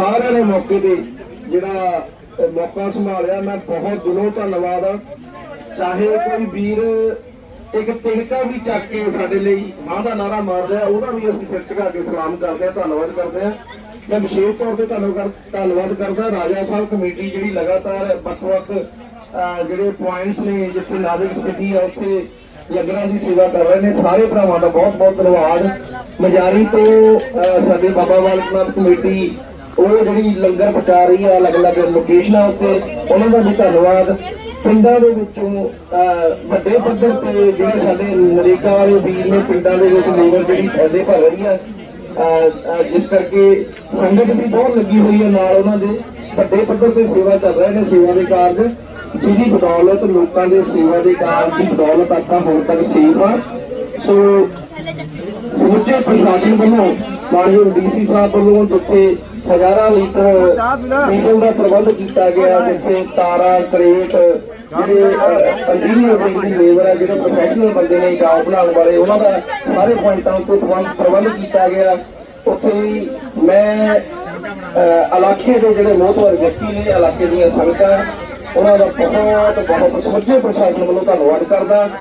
ਸਾਰਿਆਂ ਨੇ ਮੌਕੇ ਤੇ ਜਿਹੜਾ ਮੌਕਾ ਸੰਭਾਲਿਆ। ਮੈਂ ਬਹੁਤ ਦਿਲੋਂ ਧੰਨਵਾਦ ਆ। ਚਾਹੇ ਕੋਈ ਵੀਰ ਇੱਕ ਤਿਣਕਾ ਵੀ ਚੱਕ ਕੇ ਸਾਡੇ ਲਈ ਮਾਂ ਦਾ ਨਾਰਾ ਮਾਰ ਉਹਦਾ ਵੀ ਅਸੀਂ ਸਿਰ ਝੁਕਾ ਕੇ ਸਲਾਮ ਕਰਦੇ ਆ ਧੰਨਵਾਦ ਕਰਦੇ ਆ ਮੈਂ ਵਿਸ਼ੇਸ਼ ਤੌਰ ਤੇ ਤੁਹਾਨੂੰ ਧੰਨਵਾਦ ਕਰਦਾ ਰਾਜਾ ਸਾਹਿਬ ਕਮੇਟੀ ਜਿਹੜੀ ਲਗਾਤਾਰ ਵੱਖ-ਵੱਖ ਜਿਹੜੇ ਪੁਆਇੰਟਸ ਨੇ, ਜਿੱਥੇ ਨਾਜ਼ੁਕ ਸਥਿਤੀ ਆ, ਉੱਥੇ ਲੰਗਰਾਂ ਦੀ ਸੇਵਾ ਕਰ ਰਹੇ ਨੇ। ਸਾਰੇ ਭਰਾਵਾਂ ਦਾ ਬਹੁਤ-ਬਹੁਤ ਧੰਨਵਾਦ। ਮਜਾਰੀ ਤੋਂ ਸਾਡੇ ਬਾਬਾ ਬਾਲਕ ਨਾਥ ਕਮੇਟੀ ਉਹ ਜਿਹੜੀ ਲੰਗਰ ਪਹੁੰਚਾ ਰਹੀ ਆ, ਅਲੱਗ-ਅਲੱਗ ਲੋਕੇਸ਼ਨਾਂ ਉੱਤੇ, ਉਹਨਾਂ ਦਾ ਵੀ ਧੰਨਵਾਦ। ਪਿੰਡਾਂ ਦੇ ਵਿੱਚੋਂ ਵੱਡੇ ਪੱਧਰ ਤੇ ਜਿਹੜੇ ਸਾਡੇ ਨਰੇਗਾ ਵਾਲੇ ਵੀਰ ਨੇ ਪਿੰਡਾਂ ਦੇ ਵਿੱਚ ਲੇਬਰ ਜਿਹੜੀ ਫਾਇਦੇ ਭਰ ਰਹੀ ਆ ਜਿਸ ਕਰਕੇ ਸੰਗਤ ਵੀ ਬਹੁਤ ਲੱਗੀ ਹੋਈ ਹੈ ਨਾਲ ਉਹਨਾਂ ਦੇ। ਵੱਡੇ ਪੱਧਰ ਤੇ ਸੇਵਾ ਕਰ ਰਹੇ ਨੇ ਸੇਵਾ ਦੇ ਕਾਰਜ। ਜਿਹਦੀ ਬਦੌਲਤ ਲੋਕਾਂ ਦੇ ਸੇਵਾ ਦੇ ਕਾਰਜ ਦੀ ਬਦੌਲਤ ਆਪਾਂ ਹੁਣ ਤੱਕ ਸੇਫ ਆ। ਸੋ, ਸਮੁੱਚੇ ਪ੍ਰਸ਼ਾਸਨ ਵੱਲੋਂ ਮਾਨਯੋਗ ਡੀਸੀ ਸਾਹਿਬ ਵੱਲੋਂ ਜਿੱਥੇ ਹਜ਼ਾਰਾਂ ਲੀਟਰ ਡੀਜ਼ਲ ਦਾ ਪ੍ਰਬੰਧ ਕੀਤਾ ਗਿਆ ਜਿੱਥੇ ਤਾਰਾ ਕਰੇਟ ਜਿਹੜੇ ਇੰਜੀਨੀਅਰ ਦੀ ਲੇਬਰ ਹੈ ਜਿਹੜੇ ਪ੍ਰੋਫੈਸ਼ਨਲ ਬੰਦੇ ਨੇ ਜੌਬ ਬਣਾਉਣ ਵਾਲੇ ਉਹਨਾਂ ਦਾ ਸਾਰੇ ਪੁਆਇੰਟਾਂ ਉੱਤੇ ਪ੍ਰਬੰਧ ਕੀਤਾ ਗਿਆ। ਉੱਥੇ ਮੈਂ ਇਲਾਕੇ ਦੇ ਜਿਹੜੇ ਮੋਹਤਵਰ ਵਿਅਕਤੀ ਨੇ ਇਲਾਕੇ ਦੀਆਂ ਸੰਗਤਾਂ ਉਹਨਾਂ ਦਾ ਬਹੁਤ ਬਹੁਤ ਸਮੁੱਚੇ ਪ੍ਰਸ਼ਾਸਨ ਵੱਲੋਂ ਧੰਨਵਾਦ ਕਰਦਾ।